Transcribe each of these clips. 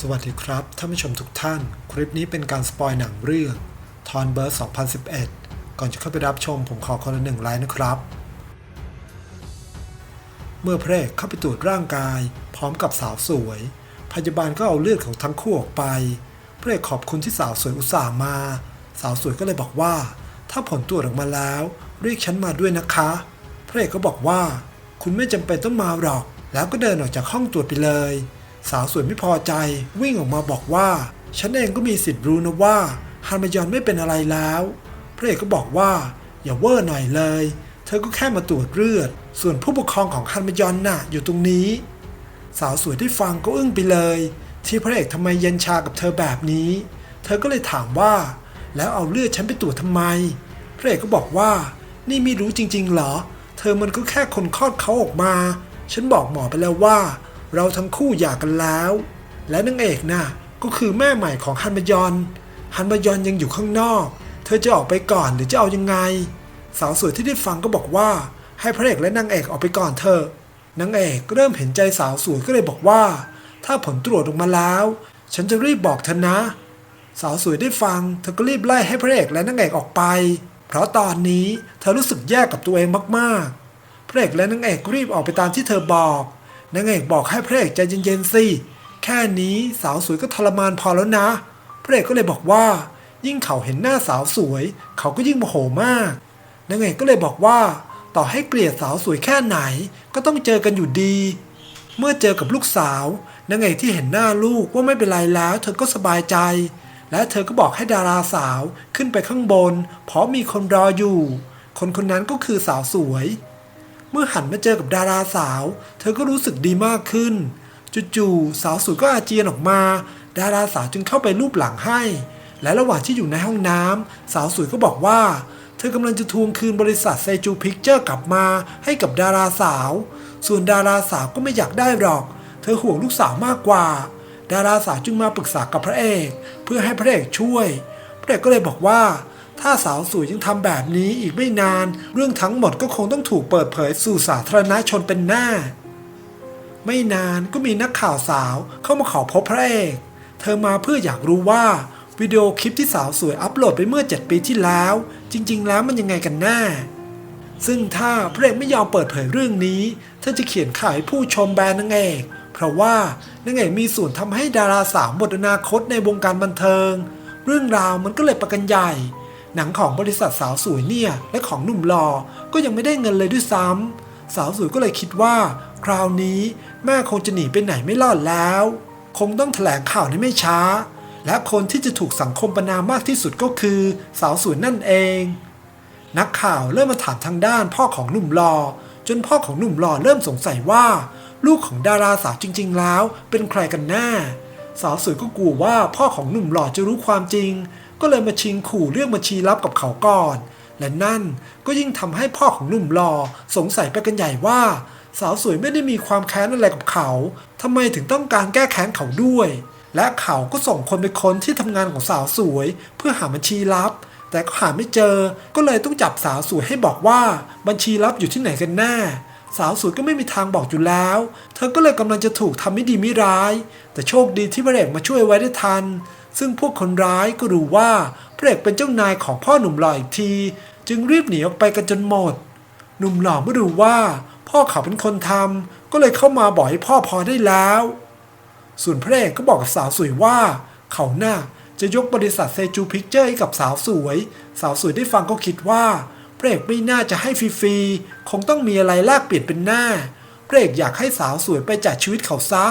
สวัสดีครับท่านผู้ชมทุกท่าน คลิปนี้เป็นการสปอยหนังเรื่องทอนเบิร์ด2011 ก่อนจะเข้าไปรับชมผมขอคนละหนึ่งไลน์นะครับ เมื่อพระเอกเข้าไปตรวจร่างกาย พร้อมกับสาวสวย พยาบาลก็เอาเลือดของทั้งคู่ออกไปพระเอกขอบคุณที่สาวสวยอุตส่าห์มา สาวสวยก็เลยบอกว่า ถ้าผลตรวจออกมาแล้ว เรียกฉันมาด้วยนะคะพระเอกก็บอกว่า คุณไม่จำเป็นต้องมาหรอก แล้วก็เดินออกจากห้องตรวจไปเลย สาวสวยไม่พอใจวิ่งออกมาบอกว่า ฉันเองก็มีสิทธิ์รู้นะว่าฮันมยอนไม่เป็นอะไรแล้ว พระเอกก็บอกว่า อย่าเวอร์หน่อยเลย เธอก็แค่มาตรวจเลือด ส่วนผู้ปกครองของฮันมยอนน่ะอยู่ตรงนี้ สาวสวยที่ฟังก็อึ้งไปเลย ที่พระเอกทำไมเย็นชากับเธอแบบนี้ เธอก็เลยถามว่า แล้วเอาเลือดฉันไปตรวจทำไม พระเอกก็บอกว่า นี่ไม่รู้จริงๆเหรอ เธอมันก็แค่คนคลอดเขาออกมา ฉันบอกหมอไปแล้วว่า เราทั้งคู่หย่ากันแล้ว และนางเอกน่ะก็คือแม่ใหม่ของฮันมายอน ฮันมายอนยังอยู่ข้างนอก เธอจะออกไปก่อนหรือจะเอายังไง สาวสวยที่ได้ฟังก็บอกว่า ให้พระเอกและนางเอกออกไปก่อนเถอะนางเอกเริ่มเห็นใจสาวสวยก็เลยบอกว่า ถ้าผลตรวจออกมาแล้ว ฉันจะรีบบอกเธอนะ สาวสวยได้ฟัง เธอก็รีบไล่ให้พระเอกและนางเอกออกไป เพราะตอนนี้เธอรู้สึกแย่กับตัวเองมากๆ พระเอกและนางเอกรีบออกไปตามที่เธอบอก นางเอกบอกให้พระเอกใจเย็นๆสิแค่นี้สาวสวยก็ทรมานพอแล้วนะ พระเอกก็เลยบอกว่า ยิ่งเขาเห็นหน้าสาวสวย เขาก็ยิ่งโมโหมากนางเอกก็เลยบอกว่า ต่อให้เกลียดสาวสวยแค่ไหน ก็ต้องเจอกันอยู่ดี เมื่อเจอกับลูกสาวนางเอกที่เห็นหน้าลูกว่าไม่เป็นไรแล้ว เธอก็สบายใจ และเธอก็บอกให้ดาราสาวขึ้นไปข้างบน เพราะมีคนรออยู่ คนคนนั้นก็คือสาวสวย เมื่อหันมาเจอกับดาราสาว เธอก็รู้สึกดีมากขึ้น จู่ๆสาวสวยก็อาเจียนออกมา ดาราสาวจึงเข้าไปรูปหลังให้ และระหว่างที่อยู่ในห้องน้ำสาวสวยก็บอกว่า เธอกำลังจะทวงคืนบริษัทเซจูพิกเจอร์กลับมาให้กับดาราสาว ส่วนดาราสาวก็ไม่อยากได้หรอก เธอห่วงลูกสาวมากกว่า ดาราสาวจึงมาปรึกษากับพระเอก เพื่อให้พระเอกช่วย พระเอกก็เลยบอกว่า ถ้าสาวสวยยังทำแบบนี้อีกไม่นาน เรื่องทั้งหมดก็คงต้องถูกเปิดเผยสู่สาธารณชนเป็นแน่ไม่นานก็มีนักข่าวสาวเข้ามาขอพบพระเอก เธอมาเพื่ออยากรู้ว่าวิดีโอคลิปที่สาวสวยอัปโหลดไปเมื่อ 7 ปีที่แล้ว จริง ๆ แล้วมันยังไงกันแน่ซึ่งถ้าพระเอกไม่ยอมเปิดเผยเรื่องนี้เธอจะเขียนข่าวให้ผู้ชมแบนนางเอกเพราะว่านางเอกมีส่วนทำให้ดาราสาวหมดอนาคตในวงการบันเทิง เรื่องราวมันก็เลยประกันใหญ่ หนังของบริษัทสาวสวยเนี่ย และของหนุ่มหล่อก็ยังไม่ได้เงินเลยด้วยซ้ำสาวสวยก็เลยคิดว่า คราวนี้แม่คงจะหนีไปไหนไม่รอดแล้ว คงต้องแถลงข่าวในไม่ช้า และคนที่จะถูกสังคมประนามมากที่สุดก็คือ สาวสวยนั่นเอง นักข่าวเริ่มมาถามทางด้านพ่อของหนุ่มหล่อจนพ่อของหนุ่มหล่อเริ่มสงสัยว่า ลูกของดาราสาวจริง ๆ แล้ว เป็นใครกันแน่สาวสวยก็กลัวว่าพ่อของหนุ่มหล่อจะรู้ความจริง ก็เลยมาชิงขู่เรื่องบัญชีลับกับเขาก่อน และนั่นก็ยิ่งทำให้พ่อของหนุ่มหล่อสงสัยไปกันใหญ่ว่า สาวสวยไม่ได้มีความแค้นอะไรกับเขาทำไมถึงต้องการแก้แค้นเขาด้วย และเขาก็ส่งคนไปค้นที่ทำงานของสาวสวย เพื่อหาบัญชีลับ แต่ก็หาไม่เจอ ก็เลยต้องจับสาวสวยให้บอกว่าบัญชีลับอยู่ที่ไหนกันแน่สาวสวยก็ไม่มีทางบอกอยู่แล้ว เธอก็เลยกำลังจะถูกทำไม่ดีไม่ร้าย แต่โชคดีที่พระเอกมาช่วยไว้ได้ทัน ซึ่งพวกคนร้ายก็รู้ว่าพระเอกเป็นเจ้านายของพ่อหนุ่มหล่ออีกที จึงรีบหนีออกไปกันจนหมด หนุ่มหล่อเมื่อรู้ว่า พ่อเขาเป็นคนทำก็เลยเข้ามาบอกให้พ่อพอได้แล้ว ส่วนพระเอกก็บอกกับสาวสวยว่า เขาหน่าจะยกบริษัทเซจูพิกเจอร์ให้กับสาวสวย สาวสวยได้ฟังก็คิดว่าพระเอกไม่น่าจะให้ฟรีๆคงต้องมีอะไรแลกเปลี่ยนเป็นหน้าพระเอกอยากให้สาวสวยไปจากชีวิตเขาซะ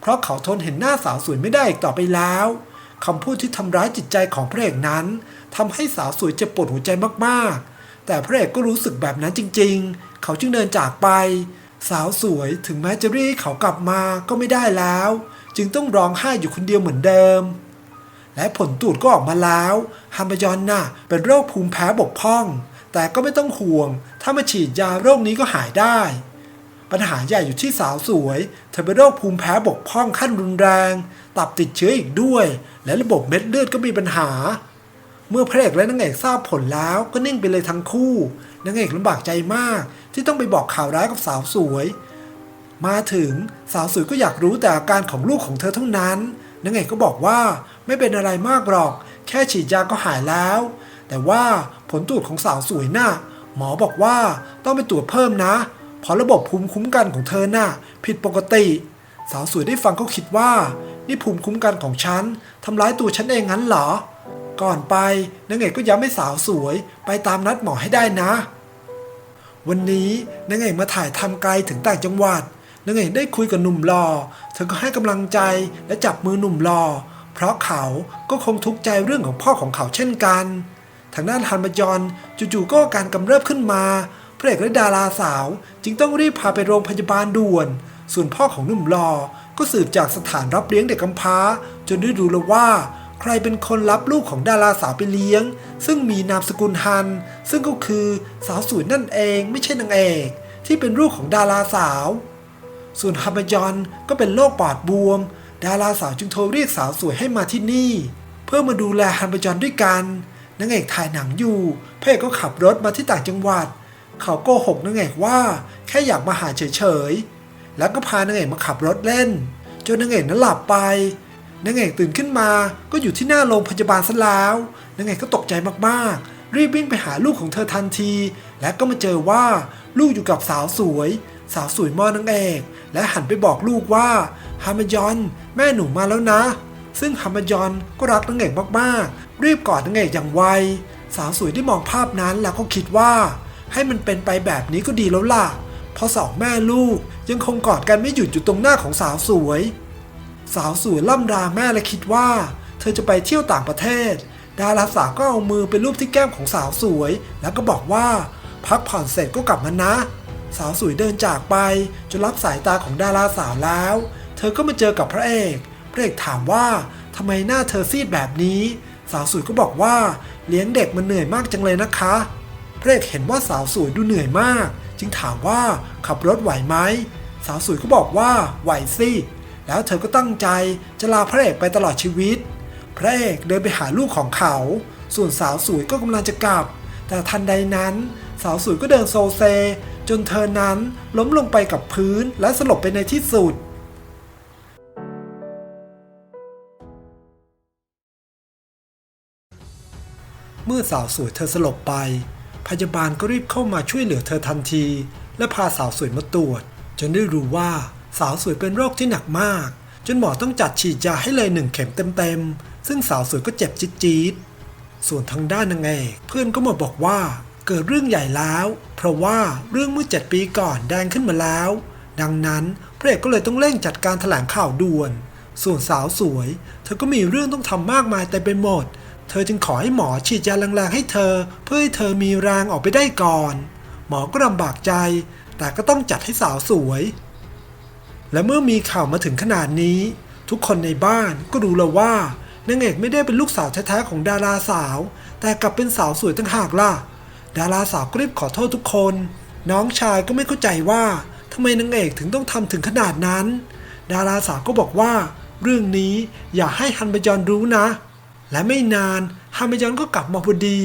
เพราะเขาทนเห็นหน้าสาวสวยไม่ได้อีกต่อไปแล้ว คำพูดที่ทำร้ายจิตใจของพระเอกนั้นทำให้สาวสวยเจ็บปวดหัวใจมากๆ แต่พระเอกก็รู้สึกแบบนั้นจริงๆ เขาจึงเดินจากไป สาวสวยถึงแม้จะเรียกเขากลับมาก็ไม่ได้แล้ว จึงต้องร้องไห้อยู่คนเดียวเหมือนเดิม และผลตรวจก็ออกมาแล้วฮันบยอนน่ะเป็นโรคภูมิแพ้บกพร่อง แต่ก็ไม่ต้องห่วง ถ้ามาฉีดยาโรคนี้ก็หายได้ ปัญหาใหญ่อยู่ที่สาวสวย เธอเป็นโรคภูมิแพ้บกพร่องขั้นรุนแรง ตับติดเชื้ออีกด้วย และระบบเม็ดเลือดก็มีปัญหา เมื่อพระเอกและนางเอกทราบผลแล้วก็นิ่งไปเลยทั้งคู่ นางเอกลำบากใจมาก ที่ต้องไปบอกข่าวร้ายกับสาวสวย มาถึงสาวสวยก็อยากรู้แต่อาการของลูกของเธอเท่านั้น นางเอกก็บอกว่าไม่เป็นอะไรมากหรอก แค่ฉีดยาก็หายแล้ว แต่ว่าผลตรวจของสาวสวยน่ะหมอบอกว่าต้องไปตรวจเพิ่มนะ เพราะระบบภูมิคุ้มกันของเธอหน่ะผิดปกติ สาวสวยได้ฟังก็คิดว่า นี่ภูมิคุ้มกันของฉันทำร้ายตัวฉันเองงั้นเหรอ ก่อนไปนางเอกก็ย้ำให้สาวสวยไปตามนัดหมอให้ได้นะ วันนี้นางเอกมาถ่ายทำไกลถึงต่างจังหวัดนางเอกได้คุยกับหนุ่มหล่อเธอก็ให้กำลังใจและจับมือหนุ่มหล่อเพราะเขาก็คงทุกข์ใจเรื่องของพ่อของเขาเช่นกัน ทางด้านฮันบยอนจู่ๆก็การกำเริบขึ้นมา พระเอกและดาราสาว จึงต้องรีบพาไปโรงพยาบาลด่วน ส่วนพ่อของหนุ่มหล่อก็สืบจากสถานรับเลี้ยงเด็กกำพร้า จนได้รู้แล้วว่า ใครเป็นคนรับลูกของดาราสาวไปเลี้ยง ซึ่งมีนามสกุลฮัน ซึ่งก็คือสาวสวยนั่นเองไม่ใช่นางเอก ที่เป็นลูกของดาราสาว ส่วนฮัมยอนก็เป็นโรคปอดบวม ดาราสาวจึงโทรเรียกสาวสวยให้มาที่นี่ เพื่อมาดูแลฮัมบยอนด้วยกันนางเอกถ่ายหนังอยู่พระเอกก็ขับรถมาที่ต่างจังหวัด เขาโกหกนางเอกว่าแค่อยากมาหาเฉยๆ แล้วก็พานางเอกมาขับรถเล่น จนนางเอกนั้นหลับไปนางเอกตื่นขึ้นมาก็อยู่ที่หน้าโรงพยาบาลซะแล้วนางเอกก็ตกใจมากๆ รีบวิ่งไปหาลูกของเธอทันที และก็มาเจอว่าลูกอยู่กับสาวสวย สาวสวยมอนางเอก และหันไปบอกลูกว่าฮามายอนแม่หนูมาแล้วนะ ซึ่งฮามายอนก็รักนางเอกมากๆ รีบกอดนางเอกอย่างไว สาวสวยได้มองภาพนั้นแล้วก็คิดว่า ให้มันเป็นไปแบบนี้ก็ดีแล้วล่ะ เพราะสองแม่ลูกยังคงกอดกันไม่หยุดอยู่ตรงหน้าของสาวสวย สาวสวยล่ำราแม่และคิดว่า เธอจะไปเที่ยวต่างประเทศ ดาราสาวก็เอามือไปรูปที่แก้มของสาวสวย แล้วก็บอกว่า พักผ่อนเสร็จก็กลับมานะ สาวสวยเดินจากไปจนรับสายตาของดาราสาวแล้ว เธอก็มาเจอกับพระเอกพระเอกถามว่าทำไมหน้าเธอซีดแบบนี้ สาวสวยก็บอกว่าเลี้ยงเด็กมันเหนื่อยมากจังเลยนะคะ พระเอกเห็นว่าสาวสวยดูเหนื่อยมาก จึงถามว่าขับรถไหวไหม สาวสวยก็บอกว่าไหวสิแล้วเธอก็ตั้งใจจะลาพระเอกไปตลอดชีวิต พระเอกเดินไปหาลูกของเขา ส่วนสาวสวยก็กำลังจะกลับ แต่ทันใดนั้น สาวสวยก็เดินโซเซ จนเธอนั้นล้มลงไปกับพื้นและสลบไปในที่สุดเมื่อสาวสวยเธอสลบไป พยาบาลก็รีบเข้ามาช่วยเหลือเธอทันที และพาสาวสวยมาตรวจ จนได้รู้ว่าสาวสวยเป็นโรคที่หนักมาก จนหมอต้องจัดฉีดยาให้เลยหนึ่งเข็มเต็มๆ ซึ่งสาวสวยก็เจ็บจี๊ดๆส่วนทางด้านนางเอกเพื่อนก็มาบอกว่าเกิดเรื่องใหญ่แล้ว เพราะว่าเรื่องเมื่อเจ็ดปีก่อนแดงขึ้นมาแล้ว ดังนั้นพระเอกก็เลยต้องเร่งจัดการแถลงข่าวด่วน ส่วนสาวสวย เธอก็มีเรื่องต้องทำมากมายแต่ไปหมด เธอจึงขอให้หมอฉีดยาแรงๆให้เธอ เพื่อให้เธอมีแรงออกไปได้ก่อน หมอก็ลำบากใจ แต่ก็ต้องจัดให้สาวสวย และเมื่อมีข่าวมาถึงขนาดนี้ ทุกคนในบ้านก็รู้แล้วว่านางเอกไม่ได้เป็นลูกสาวแท้ๆของดาราสาว แต่กลับเป็นสาวสวยต่างหากล่ะ ดาราสาวก็รีบขอโทษทุกคน น้องชายก็ไม่เข้าใจว่าทำไมนางเอกถึงต้องทำถึงขนาดนั้น ดาราสาวก็บอกว่า เรื่องนี้อย่าให้ฮันบยอนรู้นะ และไม่นานฮันบยอนก็กลับมาพอดี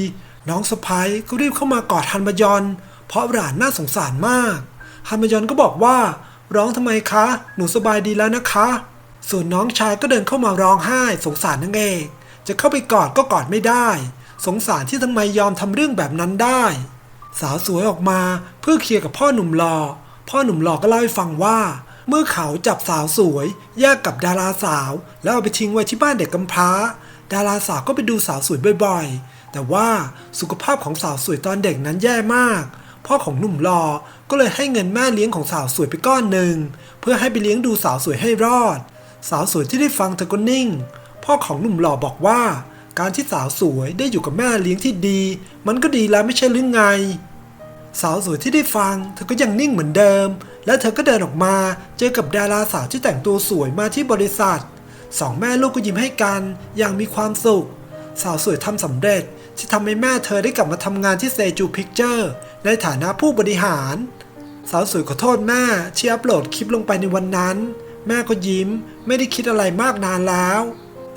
น้องสะพ้ายก็รีบเข้ามากอดฮันบยอน เพราะหลานน่าสงสารมากฮันบยอนก็บอกว่า ร้องทำไมคะ หนูสบายดีแล้วนะคะ ส่วนน้องชายก็เดินเข้ามาร้องไห้สงสารนางเอกจะเข้าไปกอดก็กอดไม่ได้ สงสารที่ทำไมยอมทำเรื่องแบบนั้นได้ สาวสวยออกมาเพื่อเคลียร์กับพ่อหนุ่มหล่อพ่อหนุ่มหล่อก็เล่าให้ฟังว่า เมื่อเขาจับสาวสวยแยกกับดาราสาว แล้วเอาไปทิ้งไว้ที่บ้านเด็กกำพร้า ดาราสาวก็ไปดูสาวสวยบ่อยๆ แต่ว่าสุขภาพของสาวสวยตอนเด็กนั้นแย่มาก พ่อของหนุ่มหล่อก็เลยให้เงินแม่เลี้ยงของสาวสวยไปก้อนหนึ่ง เพื่อให้ไปเลี้ยงดูสาวสวยให้รอด สาวสวยที่ได้ฟังเธอก็นิ่ง พ่อของหนุ่มหล่อบอกว่า การที่สาวสวยได้อยู่กับแม่เลี้ยงที่ดี มันก็ดีแล้วไม่ใช่หรือไง สาวสวยที่ได้ฟังเธอก็ยังนิ่งเหมือนเดิม และเธอก็เดินออกมาเจอกับดาราสาวที่แต่งตัวสวยมาที่บริษัท สองแม่ลูกก็ยิ้มให้กันอย่างมีความสุข สาวสวยทำสำเร็จที่ทำให้แม่เธอได้กลับมาทำงานที่เซจูพิกเจอร์ในฐานะผู้บริหาร สาวสวยขอโทษแม่ที่อัปโหลดคลิปลงไปในวันนั้น แม่ก็ยิ้มไม่ได้คิดอะไรมากนานแล้ว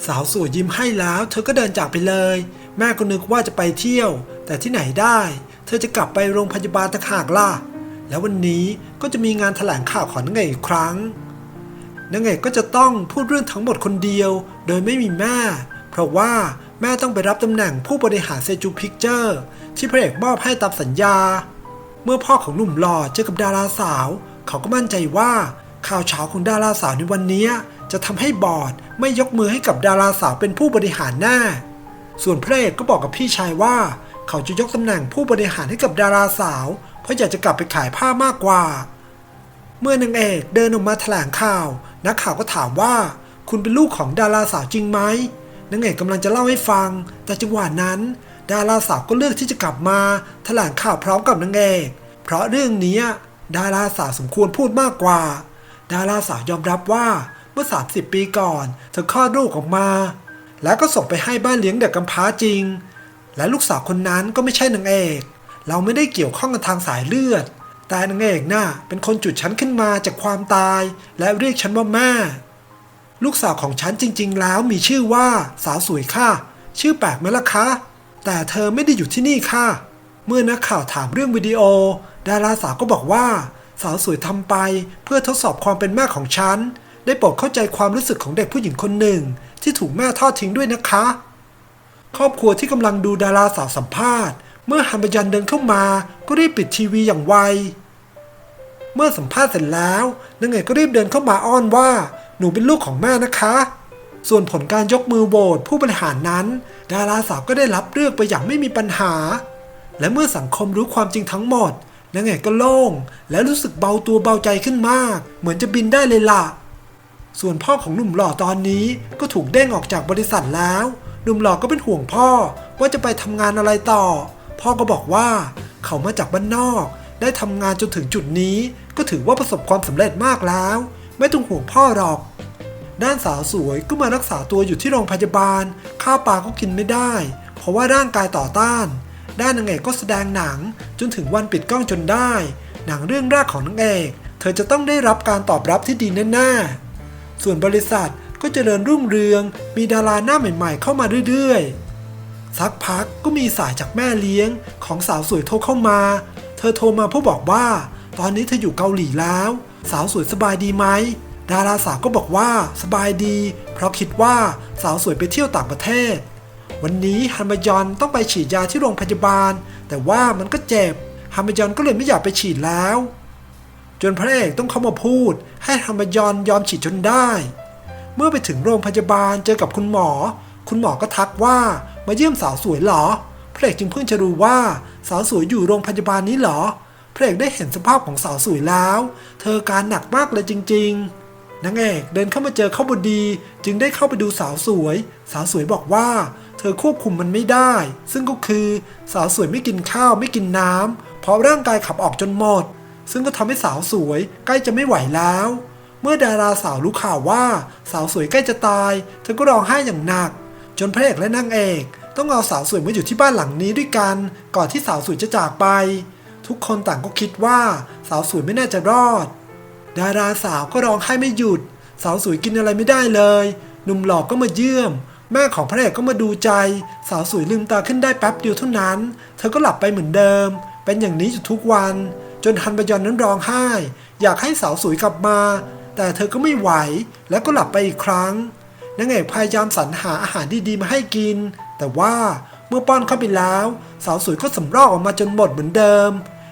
สาวสวยยิ้มให้แล้วเธอก็เดินจากไปเลย แม่ก็นึกว่าจะไปเที่ยว แต่ที่ไหนได้ เธอจะกลับไปโรงพยาบาลตะหากล่ะแล้ววันนี้ก็จะมีงานแถลงข่าวของนางเอกอีกครั้ง นางเอกก็จะต้องพูดเรื่องทั้งหมดคนเดียว โดยไม่มีแม่ เพราะว่าแม่ต้องไปรับตำแหน่งผู้บริหารเซจูพิกเจอร์ที่พระเอกมอบให้ตามสัญญา เมื่อพ่อของหนุ่มหล่อเจอกับดาราสาว เขาก็มั่นใจว่าข่าวเช้าของดาราสาวในวันนี้จะทำให้บอร์ดไม่ยกมือให้กับดาราสาวเป็นผู้บริหารแน่ส่วนพระเอกก็บอกกับพี่ชายว่า เขาจะยกตำแหน่งผู้บริหารให้กับดาราสาว เพราะอยากจะกลับไปขายผ้ามากกว่า เมื่อนางเอกเดินออกมาแถลงข่าว นักข่าวก็ถามว่า คุณเป็นลูกของดาราสาวจริงไหมนางเอกกำลังจะเล่าให้ฟัง แต่จังหวะนั้น ดาราสาวก็เลือกที่จะกลับมาแถลงข่าวพร้อมกับนางเอก เพราะเรื่องนี้ดาราสาวสมควรพูดมากกว่า ดาราสาวยอมรับว่าเมื่อ 30 ปีก่อนเธอคลอดลูกออกมา แล้วก็ส่งไปให้บ้านเลี้ยงเด็กกำพร้าจริง และลูกสาวคนนั้นก็ไม่ใช่นางเอก เราไม่ได้เกี่ยวข้องกับทางสายเลือด แต่นางเอกน่ะเป็นคนจุดฉันขึ้นมาจากความตาย และเรียกฉันว่าแม่ ลูกสาวของฉันจริง ๆ แล้วมีชื่อว่าสาวสวยค่ะ ชื่อแปลกไหมล่ะคะ แต่เธอไม่ได้อยู่ที่นี่ค่ะ เมื่อนักข่าวถามเรื่องวิดีโอ ดาราสาวก็บอกว่า สาวสวยทำไปเพื่อทดสอบความเป็นแม่ของฉัน ได้โปรดเข้าใจความรู้สึกของเด็กผู้หญิงคนหนึ่ง ที่ถูกแม่ทอดทิ้งด้วยนะคะ ครอบครัวที่กำลังดูดาราสาวสัมภาษณ์ เมื่อฮัมบยันเดินเข้ามาก็รีบปิดทีวีอย่างไว เมื่อสัมภาษณ์เสร็จแล้วนางเอกก็รีบเดินเข้ามาอ้อนว่า หนูเป็นลูกของแม่นะคะ ส่วนผลการยกมือโหวตผู้บริหารนั้น ดาราสาวก็ได้รับเลือกไปอย่างไม่มีปัญหา และเมื่อสังคมรู้ความจริงทั้งหมดนางเอกก็โล่ง และรู้สึกเบาตัวเบาใจขึ้นมาก เหมือนจะบินได้เลยล่ะ ส่วนพ่อของหนุ่มหล่อตอนนี้ก็ถูกเด้งออกจากบริษัทแล้ว หนุ่มหล่อก็เป็นห่วงพ่อว่าจะไปทำงานอะไรต่อ พ่อก็บอกว่าเขามาจากบ้านนอก ได้ทำงานจนถึงจุดนี้ ก็ถือว่าประสบความสำเร็จมากแล้ว ไม่ต้องห่วงพ่อหรอก ด้านสาวสวยก็มารักษาตัวอยู่ที่โรงพยาบาล ข้าวปลาก็กินไม่ได้ เพราะว่าร่างกายต่อต้าน ด้านนางเอกก็แสดงหนังจนถึงวันปิดกล้องจนได้ หนังเรื่องแรกของนางเอก เธอจะต้องได้รับการตอบรับที่ดีแน่ๆส่วนบริษัทก็เจริญรุ่งเรือง มีดาราหน้าใหม่ๆ เข้ามาเรื่อยๆ สักพักก็มีสายจากแม่เลี้ยงของสาวสวยโทรเข้ามา เธอโทรมาเพื่อบอกว่า ตอนนี้เธออยู่เกาหลีแล้ว สาวสวยสบายดีไหมดาราสาวก็บอกว่าสบายดี เพราะคิดว่าสาวสวยไปเที่ยวต่างประเทศ วันนี้ฮันมยอนต้องไปฉีดยาที่โรงพยาบาล แต่ว่ามันก็เจ็บฮันมยอนก็เลยไม่อยากไปฉีดแล้ว จนพระเอกต้องเข้ามาพูด ให้ฮันมยอนยอมฉีดจนได้ เมื่อไปถึงโรงพยาบาลเจอกับคุณหมอ คุณหมอก็ทักว่า มาเยี่ยมสาวสวยเหรอ พระเอกจึงเพิ่งจะรู้ว่าสาวสวยอยู่โรงพยาบาลนี้เหรอ พระเอกได้เห็นสภาพของสาวสวยแล้ว เธอการหนักมากเลยจริง ๆนางเอกเดินเข้ามาเจอเข้าบดี จึงได้เข้าไปดูสาวสวย สาวสวยบอกว่า เธอควบคุมมันไม่ได้ ซึ่งก็คือสาวสวยไม่กินข้าวไม่กินน้ำเพราะร่างกายขับออกจนหมด ซึ่งก็ทำให้สาวสวยใกล้จะไม่ไหวแล้วเมื่อดาราสาวรู้ข่าวว่าสาวสวยใกล้จะตาย เธอก็ร้องไห้อย่างหนัก จนพระเอกและนางเอก ต้องเอาสาวสวยมาอยู่ที่บ้านหลังนี้ด้วยกัน ก่อนที่สาวสวยจะจากไป ทุกคนต่างก็คิดว่าสาวสวยไม่น่าจะรอด ดาราสาวก็ร้องไห้ไม่หยุด สาวสวยกินอะไรไม่ได้เลยหนุ่มหลอกก็มาเยี่ยม แม่ของพระเอกก็มาดูใจ สาวสวยลืมตาขึ้นได้แป๊บเดียวเท่านั้น เธอก็หลับไปเหมือนเดิม เป็นอย่างนี้อยู่ทุกวัน จนฮันบยอนนั้นร้องไห้ อยากให้สาวสวยกลับมา แต่เธอก็ไม่ไหว แล้วก็หลับไปอีกครั้ง นางเอกพยายามสรรหาอาหารดีๆมาให้กิน แต่ว่าเมื่อป้อนเข้าไปแล้ว สาวสวยก็สำรอกออกมาจนหมดเหมือนเดิม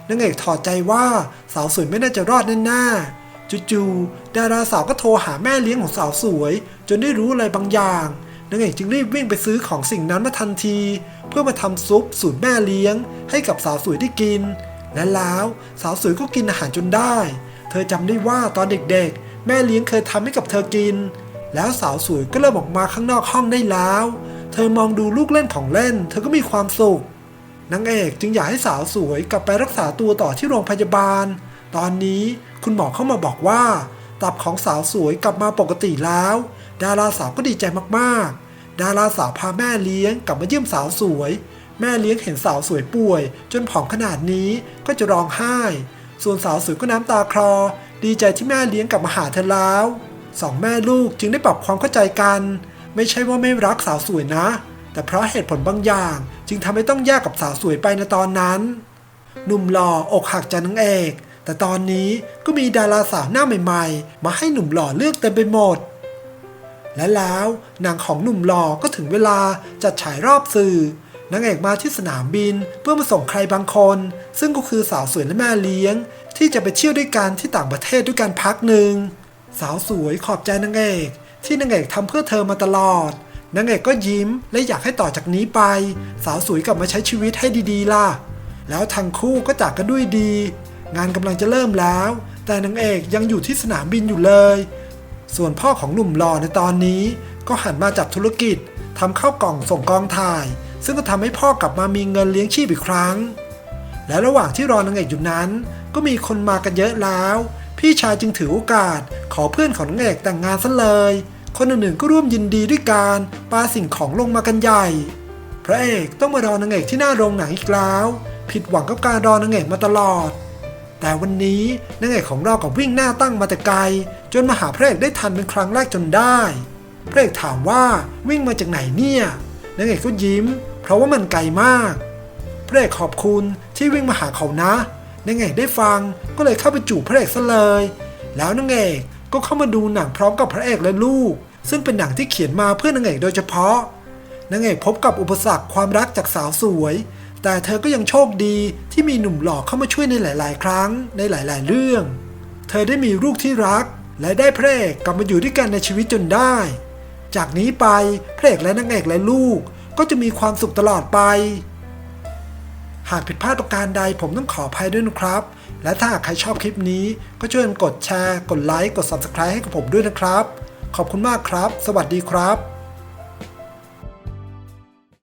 นางเอกถอดใจว่าสาวสวยไม่น่าจะรอดแน่ๆจู่ๆดาราสาวก็โทรหาแม่เลี้ยงของสาวสวย จนได้รู้อะไรบางอย่างนางเอกจึงรีบวิ่งไปซื้อของสิ่งนั้นมาทันที เพื่อมาทำซุปสูตรแม่เลี้ยง ให้กับสาวสวยได้กิน และแล้วสาวสวยก็กินอาหารจนได้ เธอจำได้ว่าตอนเด็กๆ แม่เลี้ยงเคยทำให้กับเธอกิน แล้วสาวสวยก็เริ่มออกมาข้างนอกห้องได้แล้ว เธอมองดูลูกเล่นของเล่น เธอก็มีความสุขนางเอกจึงอยากให้สาวสวยกลับไปรักษาตัวต่อที่โรงพยาบาล ตอนนี้คุณหมอเข้ามาบอกว่า ตับของสาวสวยกลับมาปกติแล้ว ดาราสาวก็ดีใจมากๆ ดาราสาวพาแม่เลี้ยงกลับมาเยี่ยมสาวสวย แม่เลี้ยงเห็นสาวสวยป่วย จนผอมขนาดนี้ก็จะร้องไห้ ส่วนสาวสวยก็น้ำตาคลอ ดีใจที่แม่เลี้ยงกลับมาหาเธอแล้ว สองแม่ลูกจึงได้ปรับความเข้าใจกัน ไม่ใช่ว่าไม่รักสาวสวยนะ แต่เพราะเหตุผลบางอย่าง จึงทำให้ต้องแยกกับสาวสวยไปในตอนนั้น หนุ่มหล่ออกหักจากนางเอก แต่ตอนนี้ก็มีดาราสาวหน้าใหม่ ๆ มาให้หนุ่มหล่อเลือกเต็มไปหมด และแล้วหนังของหนุ่มหล่อก็ถึงเวลาจัดฉายรอบสื่อนางเอกมาที่สนามบินเพื่อมาส่งใครบางคน ซึ่งก็คือสาวสวยและแม่เลี้ยง ที่จะไปเที่ยวด้วยกันที่ต่างประเทศด้วยกันพักหนึ่ง สาวสวยขอบใจนางเอก ที่นางเอกทำเพื่อเธอมาตลอดนางเอกก็ยิ้มและอยากให้ต่อจากนี้ไป สาวสวยกลับมาใช้ชีวิตให้ดีๆล่ะ แล้วทั้งคู่ก็จากกันด้วยดี งานกำลังจะเริ่มแล้ว แต่นางเอกยังอยู่ที่สนามบินอยู่เลย ส่วนพ่อของหนุ่มหล่อในตอนนี้ ก็หันมาจับธุรกิจทำข้าวกล่องส่งกองถ่าย ซึ่งก็ทำให้พ่อกลับมามีเงินเลี้ยงชีพอีกครั้ง และระหว่างที่รอนางเอกอยู่นั้น ก็มีคนมากันเยอะแล้ว พี่ชายจึงถือโอกาส ขอเพื่อนของนางเอกแต่งงานซะเลย คนอื่นๆก็ร่วมยินดีด้วยการปาสิ่งของลงมากันใหญ่ พระเอกต้องมารอนางเอกที่หน้าโรงหนังอีกแล้ว ผิดหวังกับการรอนางเอกมาตลอด แต่วันนี้นางเอกของเรากับวิ่งหน้าตั้งมาแต่ไกล จนมาหาพระเอกได้ทันเป็นครั้งแรกจนได้ พระเอกถามว่าวิ่งมาจากไหนเนี่ยนางเอกก็ยิ้ม เพราะว่ามันไกลมาก พระเอกขอบคุณที่วิ่งมาหาเขานะ นางเอกได้ฟังก็เลยเข้าไปจูบพระเอกซะเลย แล้วนางเอกก็เข้ามาดูหนังพร้อมกับพระเอกและลูก ซึ่งเป็นหนังที่เขียนมาเพื่อนางเอกโดยเฉพาะนางเอกพบกับอุปสรรคความรักจากสาวสวย แต่เธอก็ยังโชคดีที่มีหนุ่มหล่อเข้ามาช่วยในหลาย ๆ ครั้งในหลาย ๆ เรื่อง เธอได้มีลูกที่รัก และได้พระเอกกลับมาอยู่ด้วยกันในชีวิตจนได้ จากนี้ไปพระเอกและนางเอกและลูกก็จะมีความสุขตลอดไป หากผิดพลาดประการใดผมต้องขออภัยด้วยนะครับ และถ้าหากใครชอบคลิปนี้ก็ช่วยกดแชร์ กดไลค์ กด Subscribe ให้กับผมด้วยนะครับ ขอบคุณมากครับ สวัสดีครับ